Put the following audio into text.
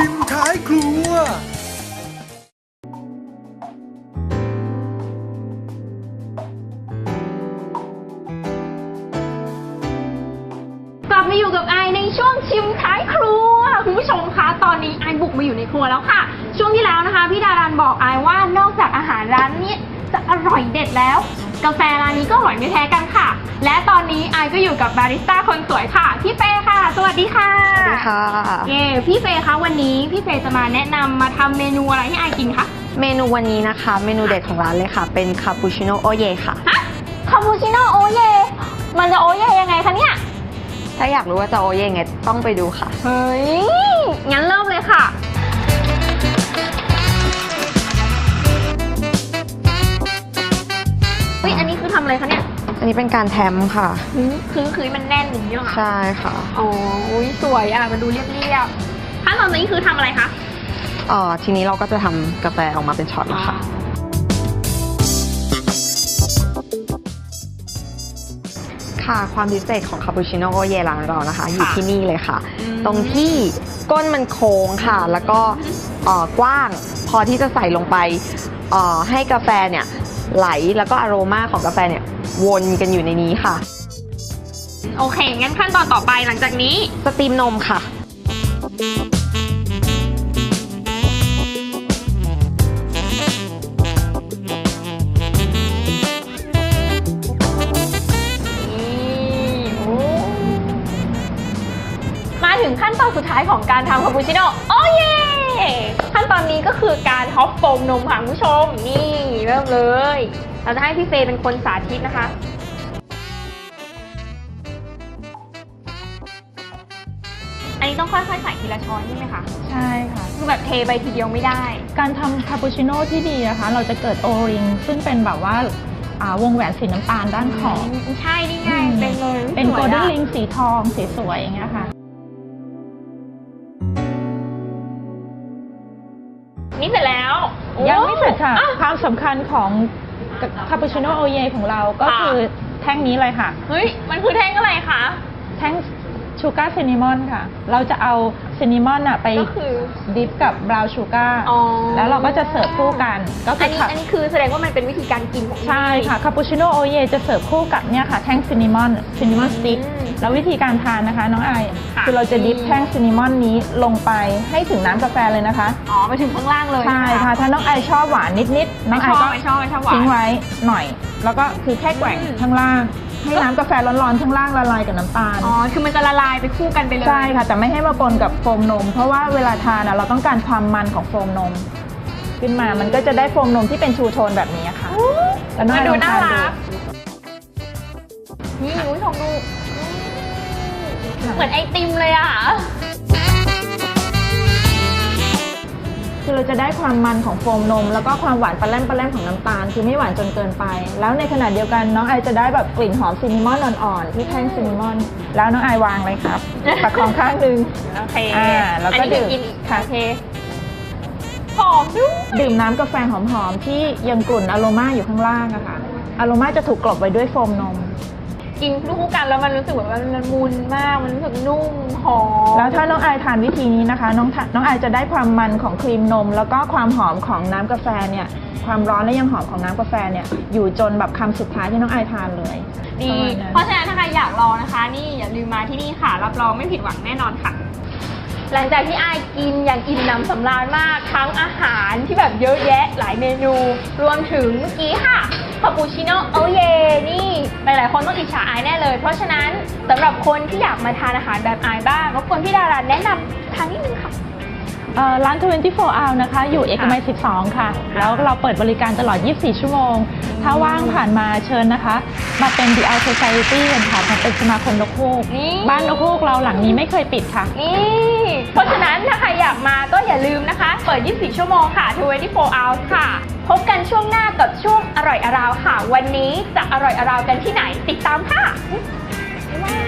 ชิมท้ายครัว กลับมาอยู่กับไอายในช่วงชิมท้ายครัวคุณผู้ชมคะตอนนี้ไอายบุกมาอยู่ในครัวแล้วค่ะ ช่วงที่แล้วนะคะ พี่ดารันบอกไอายว่านอกจากอาหารร้านนี้จะอร่อยเด็ดแล้ว กาแฟร้านนี้ก็อร่อยไม่แพ้กันค่ะ และตอนนี้ไอายก็อยู่กับบาริสต้าคนสวยค่ะพี่เฟย์ค่ะ สวัสดีค่ะ สวัสดีค่ะ เย่พี่เฟย์คะวันนี้พี่เฟย์จะมาแนะนำมาทำเมนูอะไรให้ไอายกินคะเมนูวันนี้นะคะ เมนูเด็ดของร้านเลยค่ะ เป็นคาปูชิโน่โอเยค่ะฮะคาปูชิโน่โอเย มันจะโอเยยังไงคะเนี่ย ถ้าอยากรู้ว่าจะโอเยยังไงต้องไปดูค่ะ เฮ้ย งั้นเริ่มเลยค่ะ เฮ้ย อันนี้คือทำอะไรคะเนี่ย อันนี้เป็นการแทมค่ะคือคือคือมันแน่นอย่างนี้เหรอคะใช่ค่ะอ๋ออุ๊ยสวยอะมันดูเรียบๆขั้นตอนนี้คือทำอะไรคะเอ่อทีนี้เราก็จะทำกาแฟออกมาเป็นช็อตแล้วค่ะ ค่ะความพิเศษของคาปูชิโน่โอเยร้านเรานะคะ อยู่ที่นี่เลยค่ะ อืม ตรงที่ก้นมันโค้งค่ะ แล้วก็เอ่อกว้างพอที่จะใส่ลงไปเอ่อให้กาแฟเนี่ยไหลแล้วก็อโรมาของกาแฟเนี่ย วนกันอยู่ในนี้ค่ะ โอเค งั้นขั้นตอนต่อไปหลังจากนี้สตรีมนมค่ะ นี่โอ้มาถึงขั้นตอนสุดท้ายของการทำคาปูชิโน่โอ้เย่ขั้นตอนนี้ก็ คือการฮอปโฟมนมค่ะคุณผู้ชม นี่เริ่มเลย เราจะให้พี่เฟย์เป็นคนสาธิตนะคะอันนี้ต้องค่อยๆใส่ทีละช้อนใช่ไหมคะ ใช่ค่ะ คือแบบเทไปทีเดียวไม่ได้ การทำคาปูชิโน่ที่ดีนะคะ เราจะเกิดโอริงซึ่งเป็นแบบว่าอ่าวงแหวนสีน้ำตาลด้านขอบใช่นี่ไงอืมเป็นเลย เป็นสโกวยลเด้นอะลิงสีทองสีสวยอย่างเงี้ยค่ะ นี่เสร็จแล้วยังไม่เสร็จค่ะอ่ความสำคัญของคาปูชิโน่โอเยของเราก็ค่ะคือแท่งนี้เลยค่ะ เฮ้ย มันคือแท่งอะไรคะ แท่ง ชูการ์ซินนามอนค่ะ เราจะเอาซินนามอนอะไปก็คือดิฟกับบราวน์ชูการ์อ๋อ แล้วเราก็จะเสิร์ฟคู่กันก็คือัอนนี้ค่ะอันนี้คือแสดงว่ามันเป็นวิธีการกินของใช่ค่ะคาปูชิโน่โอเยจะเสิร์ฟคู่กับเนี่ยค่ะแท่งซินนามอนซินนามอนสติ๊กอืมแล้ววิธีการทานนะคะน้องไอายค่ะ คือเราจะดิฟแท่งซินนามอนนี้ลงไปให้ถึงน้ำกาแฟเลยนะคะ อ๋อไปถึงข้างล่างเลยใช่ค่ะถ้าน้องไอายชอบหวานนิดๆน้ไม่องชไอายอบก็ ไม่ชอบไม่ชอบหวาน ทิ้งไว้หน่อย แล้วก็คือแค่แกว่งอืม ข้างล่าง ให้น้ำกาแฟร้อนๆข้างล่างละลายกับน้ำตาล อ๋อ คือมันจะละลายไปคู่กันไปเลย ใช่ค่ะ แต่ไม่ให้มาปนกับโฟมนม เพราะว่าเวลาทานอะเราต้องการความมันของโฟมนม ขึ้นมา มันก็จะได้โฟมนมที่เป็นชูโทนแบบนี้ค่ะแล้วน้องมันไอายดูลองน่าทานรัดูกนี่คุณผู้ชมดูค่ะเหมือนไอติมเลยอะ คือเราจะได้ความมันของโฟมนม แล้วก็ความหวานปลาแรมปลาแรมของน้ำตาล คือไม่หวานจนเกินไป แล้วในขณะเดียวกันน้องไอจะได้แบบกลิ่นหอมซินนามอนอ่อนๆที่แท่งซินนามอน แล้วน้องไอวางเลยครับประคองข้างหนึ่งโอเคอ่าแล้วก็อันนี้คือดื่ม กินอีกค่ะโอเคหอมด้วยดื่มน้ำกาแฟหอมๆที่ยังกลุ่นอโรมาอยู่ข้างล่างอะค่ะอโรมาจะถูกกลบไว้ด้วยโฟมนม กินคู่กันแล้วมันรู้สึกแบบว่ามันละมุนมาก มันรู้สึกนุ่มหอมแล้วถ้าน้องไอทานวิธีนี้นะคะ น้องทาน้องไอจะได้ความมันของครีมนม แล้วก็ความหอมของน้ำกาแฟเนี่ย ความร้อนและยังหอมของน้ำกาแฟเนี่ย อยู่จนแบบคำสุดท้ายที่น้องไอทานเลยดี ประมาณนั้น เพราะฉะนั้นถ้าใครอยากลองนะคะ นี่อย่าลืมมาที่นี่ค่ะ รับรองไม่ผิดหวังแน่นอนค่ะ หลังจากที่อายกินอย่างอิ่มหนำสำราญมาก ทั้งอาหารที่แบบเยอะแยะหลายเมนู รวมถึงเมื่อกี้ค่ะคาปูชิโน่โอเย นี่หลายๆคนต้องอิจฉาอายแน่เลย เพราะฉะนั้นสำหรับคนที่อยากมาทานอาหารแบบอายบ้างรบกวนพี่ดาราแนะนำทานนิดนึงค่ะ ร้าน 24 hour นะคะ อยู่เอกมัย 12 ค่ะ แล้วเราเปิดบริการตลอด 24 ชั่วโมง ถ้าว่างผ่านมาเชิญนะคะ มาเป็น The Eye Society กันค่ะมาเป็นสมาคมนกฮูกนี่บ้านนกฮูกเราหลังนี้ไม่เคยปิดค่ะ นี่เพราะฉะนั้นถ้าใครอยากมาก็อย่าลืมนะคะ เปิด 24 ชั่วโมงค่ะ 24 hours ค่ะ พบกันช่วงหน้ากับช่วงอร่อยอราวค่ะ วันนี้จะอร่อยอราวกันที่ไหนติดตามค่ะบ๊ายบาย